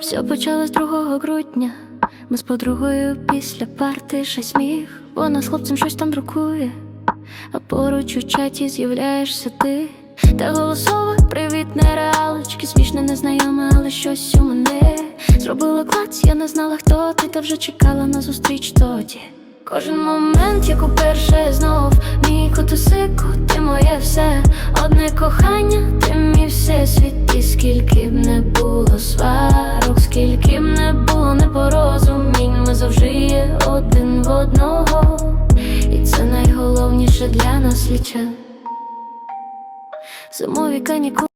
Все почалось 2 грудня. Ми з подругою після парти ще сміх. Вона з хлопцем щось там друкує, а поруч у чаті з'являєшся ти. Та голосова, привіт, нереалочки, смішне, незнайоме, але щось у мене зробила клац, я не знала, хто ти, та вже чекала на зустріч тоді. Кожен момент, як уперше знов скільки б не було непорозумінь, ми завжди є один в одного, і це найголовніше для нас ліча. Зимові канікули